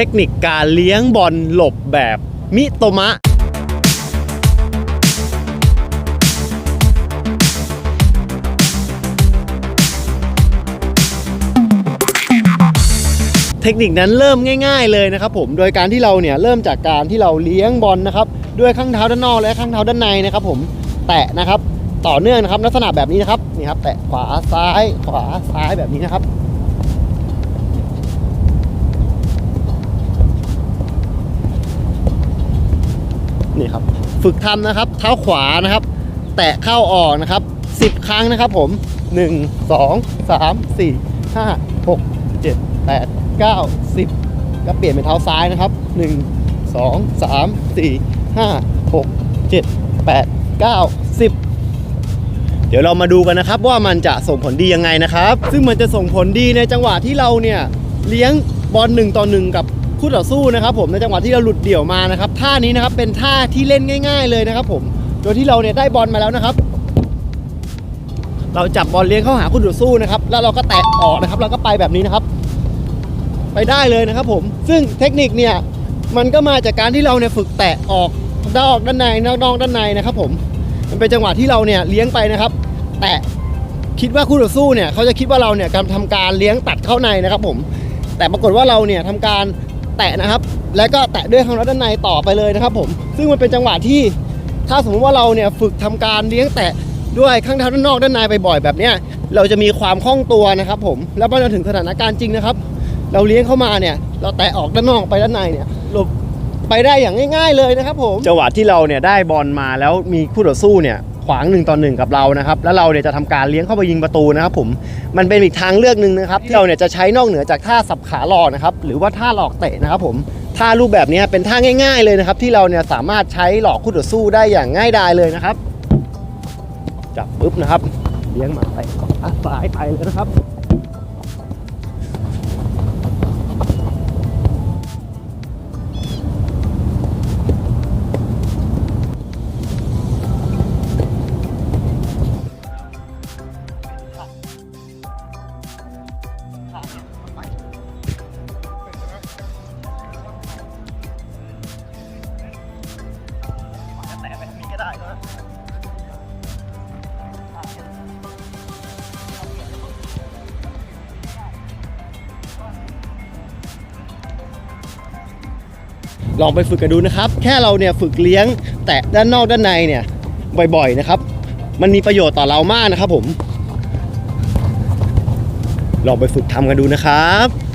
เทคนิคการเลี้ยงบอลหลบแบบมิโตมะ เทคนิคนั้นเริ่มง่าย ๆ เลยนะครับผมโดยการที่เราเนี่ยเริ่มจากการที่เราเลี้ยงบอลนะครับด้วยข้างเท้าด้านนอกและข้างเท้าด้านในนะครับผมแตะนะครับต่อเนื่องนะครับลักษณะแบบนี้นะครับนี่ครับแตะขวาซ้ายขวาซ้ายแบบนี้นะครับ ฝึกทำนะครับ เท้าขวานะครับ แตะเข้าออกนะครับ 10 ครั้งนะครับผม 1 2 3 4 5 6 7 8 9 10 ก็เปลี่ยนเป็นเท้าซ้ายนะครับ 1 2 3 4 5 6 7 8 9 10เดี๋ยวเรามาดูกันนะครับว่ามันจะส่งผลดียังไงนะครับ ซึ่งมันจะส่งผลดีในจังหวะที่เราเนี่ยเลี้ยงบอลหนึ่งต่อหนึ่งกับ คู่ต่อสู้นะครับผมในจังหวะที่เราหลุดเดี่ยวมานะครับท่านี้นะครับเป็นท่าที่เล่นง่าย ๆ เลยนะครับผมโดยที่เราเนี่ยได้บอลมาแล้วนะครับ เราจับบอลเลี้ยงเข้าหาคู่ต่อสู้นะครับ แล้วเราก็แตะออกนะครับ เราก็ไปแบบนี้นะครับ ไปได้เลยนะครับผมซึ่งเทคนิคเนี่ยมันก็มาจากการที่เราเนี่ยฝึกแตะออกด้านออกด้านในนอกนอกด้านในนะครับ ผมมันเป็นจังหวะที่เราเนี่ยเลี้ยงไปนะครับ แตะคิดว่าคู่ต่อสู้เนี่ยเขาจะคิดว่าเราเนี่ยกำลังทำการเลี้ยงตัดเข้าในนะครับ ผม แต่ปรากฏว่าเราเนี่ยทำการ แตะนะครับ แล้วก็แตะด้วยข้างด้านในต่อไปเลยนะครับผมซึ่งมันเป็นจังหวะที่ถ้าสมมติว่าเราเนี่ยฝึกทำการเลี้ยงแตะด้วยข้างเท้าด้านนอกด้านในบ่อยๆแบบเนี้ยเราจะมีความคล่องตัวนะครับผมแล้วพอเราถึงสถานการณ์จริงนะครับ เราเลี้ยงเข้ามาเนี่ย เราแตะออกด้านนอกไปด้านในเนี่ยหลบไปได้อย่างง่าย ๆเลยนะครับผมจังหวะที่เราเนี่ยได้บอลมาแล้วมีคู่ต่อสู้เนี่ย ขวางหนึ่งต่อหนึ่งกับเรานะครับ แล้วเราเนี่ยจะทำการเลี้ยงเข้าไปยิงประตูนะครับผมมันเป็นอีกทางเลือกหนึ่งนะครับที่เราเนี่ยจะใช้นอกเหนือจากท่าสับขาหลอกนะครับหรือว่าท่าหลอกเตะนะครับผมท่ารูปแบบนี้เป็นท่าง่าย ๆเลยนะครับ ที่เราเนี่ยสามารถใช้หลอกคู่ต่อสู้ได้อย่างง่ายดายเลยนะครับจับปุ๊บนะครับ เลี้ยงมาไปขวาซ้ายไปเลยนะครับ ลองไปฝึกกันดูนะครับ แค่เราเนี่ยฝึกเลี้ยงแตะด้านนอกด้านในเนี่ยบ่อยๆนะครับ มันมีประโยชน์ต่อเรามากนะครับผม ลองไปฝึกทำกันดูนะครับ